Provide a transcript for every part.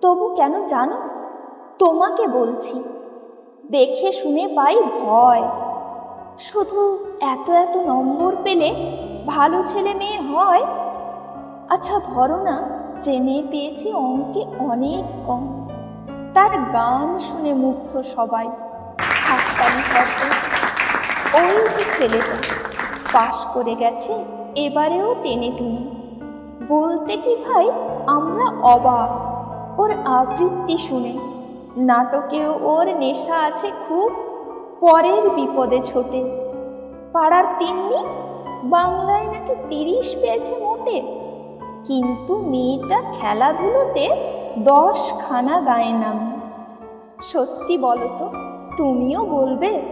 তবু কেন জানো? তোমাকে বলছি। দেখে শুনে পাই ভয়। শুধু এত এত নম্বর পেলে ভালো ছেলে মেয়ে হয়? আচ্ছা ধরো না মেয়ে পেয়েছে অঙ্কে অনেক কম। তার গান শুনে মুগ্ধ সবাই। ওই যে ছেলেটা, পাশ করে গেছে, এবারেও টেনে টুনে বলতে কি ভাই, আমরা অবাক। ওর আবৃত্তি শুনে। নাটকেও ওর নেশা আছে খুব, পরের বিপদে ছোটে। পাড়ার তিন্নি? বাংলায় নাকি তিরিশ পেয়েছে মোটে। কিন্তু মেয়েটা খেলাধুলোতে দশ খানা গায়ে নাম। সত্যি বলো তো তুমিও বলবে,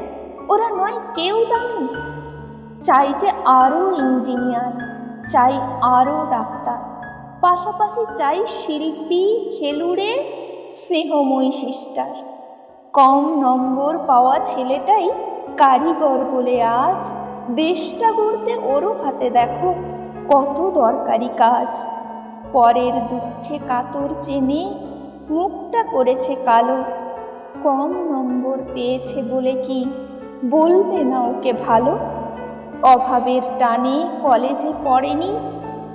ওরা নয় কেউ দামি। চাই যে আরও ইঞ্জিনিয়ার, চাই আরও ডাক্তার। পাশাপাশি চাই শিল্পী, খেলুড়ে, স্নেহময়ী সিস্টার। কম নম্বর পাওয়া ছেলেটাই কারিগর বলে আজ দেশটা গড়তে ওরও হাতে দেখো কত দরকারি কাজ। পরের দুঃখে কাতর চেনে মুখটা করেছে কালো। কম নম্বর পেয়েছে বলে কি বলবে না ওকে ভালো? অভাবের টানে কলেজে পড়েনি